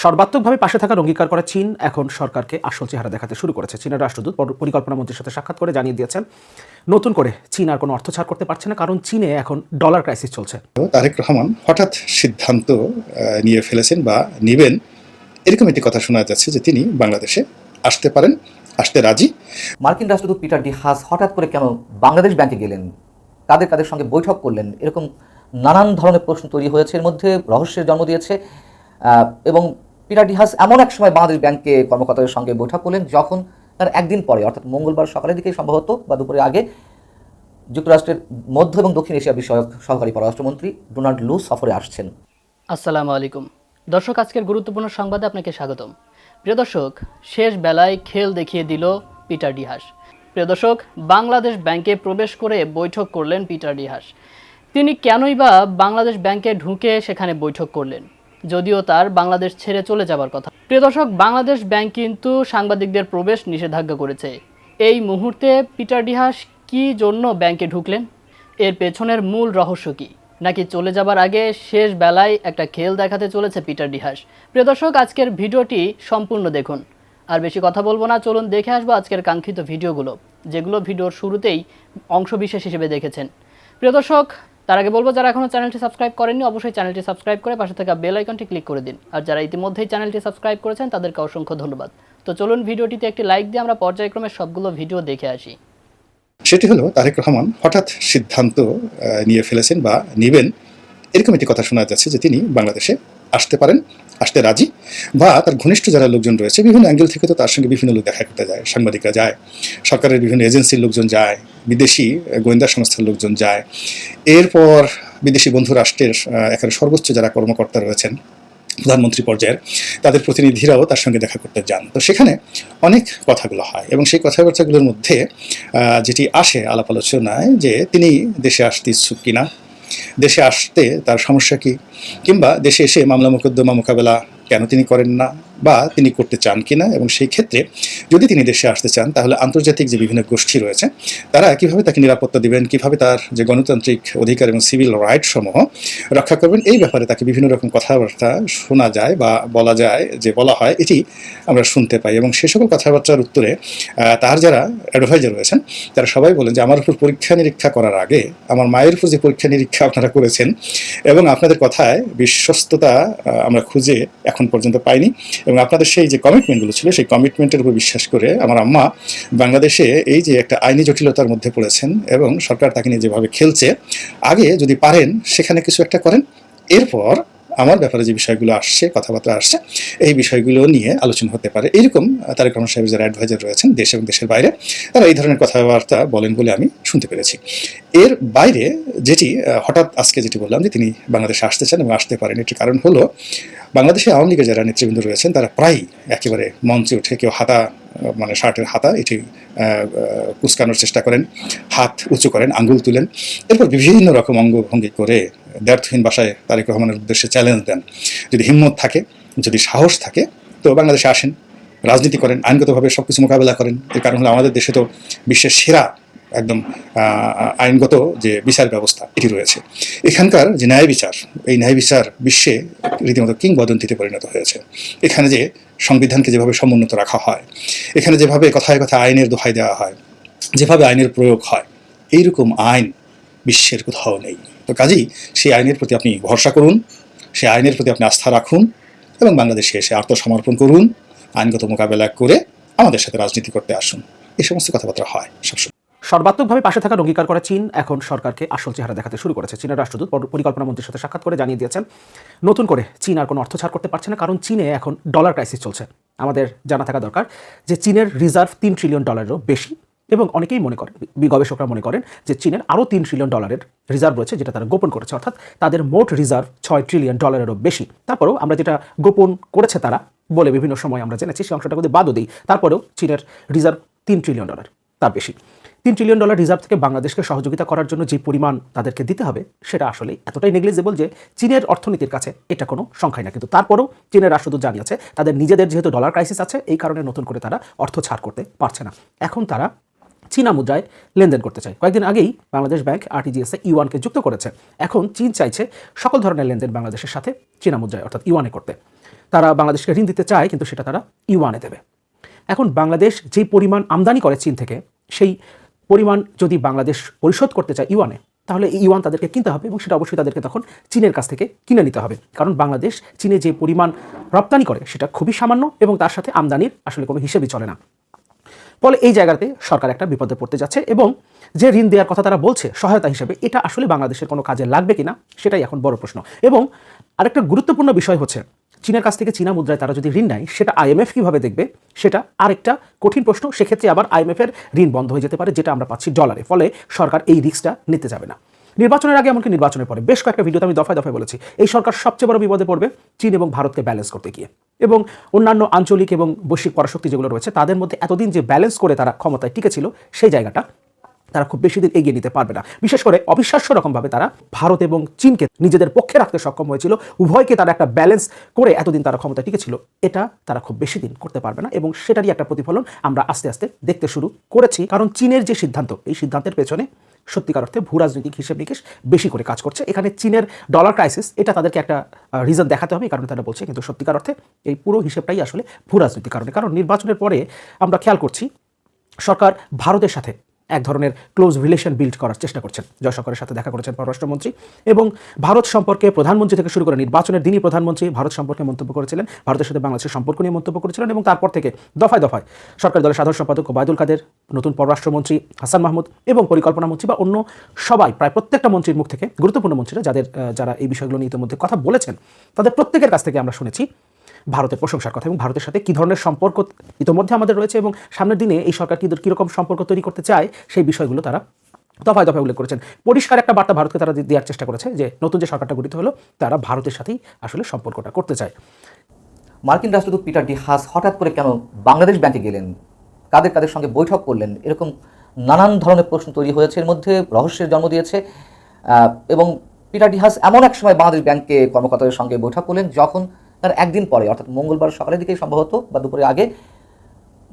সর্বাত্মকভাবে পাশে থাকার অঙ্গীকার করা চীন। এখন সরকারকে আসল চেহারা দেখাতে শুরু করেছে চীনের রাষ্ট্রদূত। পর- পরিকল্পনা মন্ত্রীর সাথে সাক্ষাৎ করে জানিয়ে দিয়েছেন নতুন করে চীন আর কোনো অর্থ ছাড় করতে পারছে না কারণ চীনে এখন ডলার ক্রাইসিস চলছে। তারেক রহমান হঠাৎ সিদ্ধান্ত নিয়ে ফেলেছেন বা নেবেন এরকম একটি কথা শোনা যাচ্ছে যে তিনি বাংলাদেশে আসতে পারেন আসতে রাজি। মার্কিন রাষ্ট্রদূত পিটার ডি হাস হঠাৎ করে কেন বাংলাদেশ ব্যাংকে গেলেন? কাদের কাদের সঙ্গে বৈঠক করলেন? এরকম নানান ধরনের প্রশ্ন তৈরি হয়েছে এর মধ্যে রহস্যের জন্ম দিয়েছে এবং পিটার ডি হাস এমন এক সময় বাংলাদেশ ব্যাংকে কর্মকর্তাদের সঙ্গে বৈঠক করলেন, যখন তার একদিন পরে, অর্থাৎ মঙ্গলবার সকালের দিকেই সম্ভবত, বা দুপুরে আগে, যুক্তরাষ্ট্রের মধ্য এবং দক্ষিণ এশিয়া বিষয়ক সহকারী পররাষ্ট্রমন্ত্রী ডোনাল্ড লু সফরে আসছেন। আসসালামু আলাইকুম। দর্শক, আজকের গুরুত্বপূর্ণ সংবাদে আপনাকে স্বাগতম। প্রিয় দর্শক, শেষ বেলায় খেল দেখিয়ে দিল পিটার ডিহাস। প্রিয় দর্শক, বাংলাদেশ ব্যাংকে প্রবেশ করে বৈঠক করলেন পিটার ডিহাস। তিনি কেনই বা বাংলাদেশ ব্যাংকে ঢুকে সেখানে বৈঠক করলেন? যদিও তার বাংলাদেশ ছেড়ে চলে যাবার কথা। প্রিয় দর্শক, বাংলাদেশ ব্যাংক কিন্তু সাংবাদিকদের প্রবেশ নিষেধাজ্ঞা করেছে। এই মুহূর্তে পিটার ডিহাস কি জন্য ব্যাংকে ঢুকলেন? এর পেছনের মূল রহস্য কি? নাকি চলে যাবার আগে শেষ বেলায় একটা খেল দেখাতে চলেছে পিটার ডিহাস? প্রিয় দর্শক, আজকের ভিডিওটি সম্পূর্ণ দেখুন। আর বেশি কথা বলব না, চলুন দেখে আসব আজকের কাঙ্ক্ষিত ভিডিওগুলো, যেগুলো ভিডিওর শুরুতেই অংশবিশেষ হিসেবে দেখেছেন। প্রিয় দর্শক তার আগে বলব, যারা এখনও চ্যানেলটি সাবস্ক্রাইব করেননি, অবশ্যই চ্যানেলটি সাবস্ক্রাইব করে পাশে থাকা বেল আইকনটি ক্লিক করে দিন। আর যারা ইতিমধ্যেই চ্যানেলটি সাবস্ক্রাইব করেছেন, তাদেরকে অসংখ্য ধন্যবাদ। তো চলুন ভিডিওটিতে একটি লাইক দিয়ে আমরা পর্যায়ক্রমে সবগুলো ভিডিও দেখে আসি। সেটি হলো, তারেক রহমান হঠাৎ সিদ্ধান্ত নিয়ে ফেলেছেন বা নেবেন, এরকম একটি কথা শোনা যাচ্ছে যে তিনি বাংলাদেশে আসতে পারেন। আসতে রাজি বা তার ঘনিষ্ঠ যারা লোকজন রয়েছে, বিভিন্ন অ্যাঙ্গেল থেকে তো তার সঙ্গে বিভিন্ন লোক দেখা করতে যায়, সাংবাদিকরা যায়, সরকারের বিভিন্ন এজেন্সির লোকজন যায়, বিদেশি গোয়েন্দা সংস্থার লোকজন যায়। এরপর বিদেশি বন্ধু রাষ্ট্রের একেবারে সর্বোচ্চ যারা কর্মকর্তা রয়েছেন, প্রধানমন্ত্রী পর্যায়ের, তাদের প্রতিনিধিরাও তার সঙ্গে দেখা করতে যান। তো সেখানে অনেক কথাগুলো হয় এবং সেই কথাবার্তাগুলোর মধ্যে যেটি আসে আলাপ আলোচনায় যে তিনি দেশে আসতে ইচ্ছুক কিনা দেশে আসতে তার সমস্যা কি? কিংবা দেশে এসে মামলা মোকদ্দমা মোকাবেলা কেন তিনি করেন না? বা তিনি করতে চান কিনা এবং সেই ক্ষেত্রে যদি তিনি দেশে আসতে চান, তাহলে আন্তর্জাতিক যে বিভিন্ন গোষ্ঠী রয়েছে, তারা কীভাবে তাকে নিরাপত্তা দিবেন, কীভাবে তার যে গণতান্ত্রিক অধিকার এবং সিভিল রাইট সমূহ রক্ষা করবেন, এই ব্যাপারে তাকে বিভিন্ন রকম কথাবার্তা শোনা যায় বা বলা যায়, যে বলা হয়, এটি আমরা শুনতে পাই। এবং সে সকল কথাবার্তার উত্তরে তার যারা অ্যাডভাইজার রয়েছেন, তারা সবাই বলেন যে, আমার উপর পরীক্ষা নিরীক্ষা করার আগে, আমার মায়ের উপর যে পরীক্ষা নিরীক্ষা আপনারা করেছেন এবং আপনাদের কথায় বিশ্বস্ততা আমরা খুঁজে এখন পর্যন্ত পাইনি এবং আপনাদের সেই যে কমিটমেন্টগুলো ছিল, সেই কমিটমেন্টের উপর বিশ্বাস করে আমার আম্মা বাংলাদেশে এই যে একটা আইনি জটিলতার মধ্যে পড়েছেন এবং সরকার তাকে নিয়ে যেভাবে খেলছে, আগে যদি পারেন সেখানে কিছু একটা করেন। এরপর আমার ব্যাপারে যে বিষয়গুলো আসছে, কথাবার্তা আসছে, এই বিষয়গুলো নিয়ে আলোচনা হতে পারে। এরকম তারেক রহমান সাহেব যারা অ্যাডভাইজার রয়েছেন দেশ এবং দেশের বাইরে, তারা এই ধরনের কথাবার্তা বলেন বলে আমি শুনতে পেরেছি। এর বাইরে যেটি হঠাৎ আজকে যেটি বললাম যে তিনি বাংলাদেশে আসতে চান এবং আসতে পারেন, এটির কারণ হলো বাংলাদেশে আওয়ামী লীগের যারা নেতৃবৃন্দ রয়েছেন, তারা প্রায়ই একেবারে মঞ্চে উঠে কেউ হাতা মানে শার্টের হাতা, এটি কুচকানোর চেষ্টা করেন, হাত উঁচু করেন, আঙ্গুল তুলেন, এরপর বিভিন্ন রকম অঙ্গভঙ্গি করে ব্যর্থহীন ভাষায় তারেক রহমানের উদ্দেশ্যে চ্যালেঞ্জ দেন। যদি হিম্মত থাকে, যদি সাহস থাকে, তো বাংলাদেশে আসেন, রাজনীতি করেন, আইনগতভাবে সব কিছু মোকাবেলা করেন। এর কারণ হলো আমাদের দেশে তো বিশ্বের সেরা একদম আইনগত যে বিচার ব্যবস্থা এটি রয়েছে। এখানকার যে ন্যায় বিচার, এই ন্যায় বিচার বিশ্বে রীতিমতো কিংবদন্তিতে পরিণত হয়েছে। এখানে যে সংবিধানকে যেভাবে সমুন্নত রাখা হয়, এখানে যেভাবে কথায় কথায় আইনের দোহাই দেওয়া হয়, যেভাবে আইনের প্রয়োগ হয়, এইরকম আইন বিশ্বের কোথাও নেই। তো কাজেই সেই আইনের প্রতি আপনি ভরসা করুন, সেই আইনের প্রতি আপনি আস্থা রাখুন এবং বাংলাদেশে এসে আত্মসমর্পণ করুন, আইনগত মোকাবেলা করে আমাদের সাথে রাজনীতি করতে আসুন। এই সমস্ত কথাবার্তা হয় সবসময়। সর্বাত্মকভাবে পাশে থাকার অঙ্গীকার করা চীন এখন সরকারকে আসল চেহারা দেখাতে শুরু করেছে। চীনের রাষ্ট্রদূত পর- পরিকল্পনা মন্ত্রীর সাথে সাক্ষাৎ করে জানিয়ে দিয়েছেন, নতুন করে চীন আর কোনো অর্থ ছাড় করতে পারছে না, কারণ চীনে এখন ডলার ক্রাইসিস চলছে। আমাদের জানা থাকা দরকার যে চীনের রিজার্ভ তিন ট্রিলিয়ন ডলারেরও বেশি, এবং অনেকেই মনে করেন গবেষকরা মনে করেন যে চীনের আরও তিন ট্রিলিয়ন ডলারের রিজার্ভ রয়েছে, যেটা তারা গোপন করেছে। অর্থাৎ তাদের মোট রিজার্ভ ছয় ট্রিলিয়ন ডলারেরও বেশি। তারপরেও আমরা যেটা গোপন করেছে তারা, বলে বিভিন্ন সময় আমরা জেনেছি সেই অংশটা যদি বাদও দিই, তারপরেও চীনের রিজার্ভ তিন ট্রিলিয়ন ডলার তার বেশি। তিন ট্রিলিয়ন ডলার রিজার্ভ থেকে বাংলাদেশকে সহযোগিতা করার জন্য যে পরিমাণ তাদেরকে দিতে হবে, সেটা আসলে এতটাই নেগলিজেবল যে চীনের অর্থনীতির কাছে এটা কোনো সংখ্যাই না। কিন্তু তারপরেও চীনের রাষ্ট্রদূত জানিয়েছে, তাদের নিজেদের যেহেতু ডলার ক্রাইসিস আছে, এই কারণে নতুন করে তারা অর্থ ছাড় করতে পারছে না। এখন তারা চীনা মুদ্রায় লেনদেন করতে চায়। কয়েকদিন আগেই বাংলাদেশ ব্যাংক আরটিজিএসে ইউয়ানকে যুক্ত করেছে। এখন চীন চাইছে সকল ধরনের লেনদেন বাংলাদেশের সাথে চীনা মুদ্রায়, অর্থাৎ ইউয়ানে করতে। তারা বাংলাদেশকে ঋণ দিতে চায়, কিন্তু সেটা তারা ইউয়ানে দেবে। এখন বাংলাদেশ যে পরিমাণ আমদানি করে চীন থেকে, সেই পরিমাণ যদি বাংলাদেশ পরিশোধ করতে চায় ইউয়ানে, তাহলে এই ইউয়ান তাদেরকে কিনতে হবে এবং সেটা অবশ্যই তাদেরকে তখন চীনের কাছ থেকে কিনে নিতে হবে। কারণ বাংলাদেশ চীনে যে পরিমাণ রপ্তানি করে, সেটা খুবই সামান্য এবং তার সাথে আমদানির আসলে কোনো হিসেবই চলে না। ফলে এই জায়গাতে সরকার একটা বিপদে পড়তে যাচ্ছে এবং যে ঋণ দেওয়ার কথা তারা বলছে, সহায়তা হিসেবে, এটা আসলে বাংলাদেশের কোনো কাজে লাগবে কিনা, সেটাই এখন বড় প্রশ্ন। এবং আরেকটা গুরুত্বপূর্ণ বিষয় হচ্ছে চীনের কাছ থেকে চীনা মুদ্রায় তারা যদি ঋণ নেয়, সেটা আইএমএফ কীভাবে দেখবে? সেটা আরেকটা কঠিন প্রশ্ন। সেক্ষেত্রে আবার আইএমএফের ঋণ বন্ধ হয়ে যেতে পারে, যেটা আমরা পাচ্ছি ডলারে ফলে সরকার এই রিস্কটা নিতে যাবে না। নির্বাচনের আগে এমনকি নির্বাচনের পরে বেশ কয়েকটা ভিডিওতে আমি দফায় দফায় বলেছি, এই সরকার সবচেয়ে বড় বিপদে পড়বে চীন এবং ভারতকে ব্যালেন্স করতে গিয়ে। এবং অন্যান্য আঞ্চলিক এবং বৈশ্বিক পরাশক্তি যেগুলো রয়েছে, তাদের মধ্যে এতদিন যে ব্যালেন্স করে তারা ক্ষমতায় টিকেছিল সেই জায়গাটা তারা খুব বেশি দিন এগিয়ে নিতে পারবে না। বিশেষ করে অবিশ্বাস্য রকমভাবে তারা ভারত এবং চীনকে নিজেদের পক্ষে রাখতে সক্ষম হয়েছিল। উভয়কে তারা একটা ব্যালেন্স করে এতদিন তারা ক্ষমতায় টিকেছিল। এটা তারা খুব বেশি দিন করতে পারবে না এবং সেটারই একটা প্রতিফলন আমরা আস্তে আস্তে দেখতে শুরু করেছি। কারণ চীনের যে সিদ্ধান্ত, এই সিদ্ধান্তের পেছনে সত্যিকার অর্থে ভূ রাজনৈতিক হিসেব নিকেশ বেশি করে কাজ করছে। এখানে চীনের ডলার ক্রাইসিস এটা তাদেরকে একটা রিজন দেখাতে হবে। এই কারণে তারা বলছে, কিন্তু সত্যিকার অর্থে এই পুরো হিসেবটাই আসলে ভূ রাজনৈতিক কারণে। কারণ নির্বাচনের পরে আমরা খেয়াল করছি, সরকার ভারতের সাথে এক ধরনের ক্লোজ রিলেশন বিল্ড করার চেষ্টা করছেন। জয়শঙ্করের সাথে দেখা করেছেন পররাষ্ট্রমন্ত্রী এবং ভারত সম্পর্কে প্রধানমন্ত্রী থেকে শুরু করে নির্বাচনের দিনই প্রধানমন্ত্রী ভারত সম্পর্কে মন্তব্য করেছিলেন, ভারতের সাথে বাংলাদেশের সম্পর্ক নিয়ে মন্তব্য করেছিলেন এবং তারপর থেকে দফায় দফায় সরকারি দলের সাধারণ সম্পাদক ওবায়দুল কাদের, নতুন পররাষ্ট্রমন্ত্রী হাসান মাহমুদ এবং পরিকল্পনা মন্ত্রী বা অন্য সবাই, প্রায় প্রত্যেকটা মন্ত্রীর মুখ থেকে গুরুত্বপূর্ণ মন্ত্রীরা যাদের যারা এই বিষয়গুলো নিয়ে ইতিমধ্যে কথা বলেছেন, তাদের প্রত্যেকের কাছ থেকে আমরা শুনেছি ভারতের প্রশংসার কথা এবং ভারতের সাথে কী ধরনের সম্পর্ক ইতিমধ্যে আমাদের রয়েছে এবং সামনের দিনে এই সরকার কী কীরকম সম্পর্ক তৈরি করতে চায়, সেই বিষয়গুলো তারা দফায় দফায় উল্লেখ করেছেন। পরিষ্কার একটা বার্তা ভারতকে তারা দেওয়ার চেষ্টা করেছে যে নতুন যে সরকারটা গঠিত হলো, তারা ভারতের সাথেই আসলে সম্পর্কটা করতে চায়। মার্কিন রাষ্ট্রদূত পিটার ডি হাস হঠাৎ করে কেন বাংলাদেশ ব্যাংকে গেলেন? কাদের কাদের সঙ্গে বৈঠক করলেন? এরকম নানান ধরনের প্রশ্ন তৈরি হয়েছে। এর মধ্যে রহস্যের জন্ম দিয়েছে। এবং পিটার ডি হাস এমন এক সময় বাংলাদেশ ব্যাংকে কর্মকর্তাদের সঙ্গে বৈঠক করলেন, যখন তার একদিন পরে, অর্থাৎ মঙ্গলবার সকালের দিকেই সম্ভবত, বা দুপুরে আগে,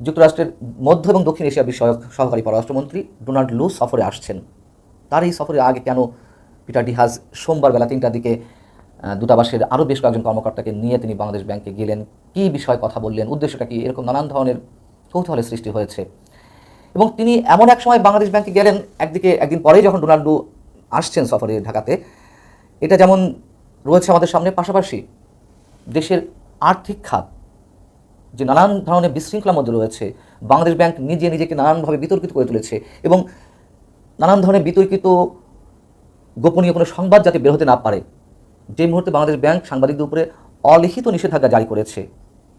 যুক্তরাষ্ট্রের মধ্য এবং দক্ষিণ এশিয়া বিষয়ক সহকারী পররাষ্ট্রমন্ত্রী ডোনাল্ড লু সফরে আসছেন। তার এই সফরের আগে কেন পিটার ডিহাজ সোমবার বেলা তিনটার দিকে দূতাবাসের আরও বেশ কয়েকজন কর্মকর্তাকে নিয়ে তিনি বাংলাদেশ ব্যাংকে গেলেন, কী বিষয়ে কথা বললেন, উদ্দেশ্যটা কি, এরকম নানান ধরনের কৌতূহলের সৃষ্টি হয়েছে। এবং তিনি এমন এক সময় বাংলাদেশ ব্যাংকে গেলেন, একদিকে, একদিন পরেই যখন ডোনাল্ডো আসছেন সফরে ঢাকাতে, এটা যেমন রয়েছে আমাদের সামনে, পাশাপাশি দেশের আর্থিক খাত যে নানান ধরনের বিশৃঙ্খলার মধ্যে রয়েছে, বাংলাদেশ ব্যাংক নিজে নিজেকে নানানভাবে বিতর্কিত করে তুলেছে এবং নানান ধরনের বিতর্কিত গোপনীয় কোনো সংবাদ যাতে বের হতে না পারে, যে মুহূর্তে বাংলাদেশ ব্যাংক সাংবাদিকদের উপরে অলিখিত নিষেধাজ্ঞা জারি করেছে,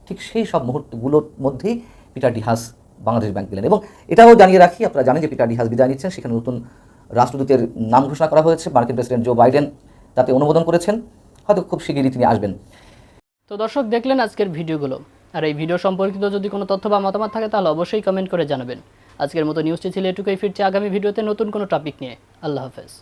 ঠিক সেই সব মুহূর্তগুলোর মধ্যেই পিটার ডিহাস বাংলাদেশ ব্যাংক গেলেন এবং এটাও জানিয়ে রাখি, আপনারা জানেন যে পিটার ডিহাস বিদায় নিচ্ছেন, সেখানে নতুন রাষ্ট্রদূতের নাম ঘোষণা করা হয়েছে, মার্কিন প্রেসিডেন্ট জো বাইডেন তাতে অনুমোদন করেছেন, হয়তো খুব শিগগিরই তিনি আসবেন। তো দর্শক, দেখলেন আজকের ভিডিওগুলো। আর এই ভিডিও সম্পর্কিত যদি কোনো তথ্য বা মতামত থাকে, তাহলে অবশ্যই কমেন্ট করে জানাবেন। আজকের মতো নিউজটি ছিল এটুকুই। ফিরছে আগামী ভিডিওতে নতুন কোনো টপিক নিয়ে। আল্লাহ হাফেজ।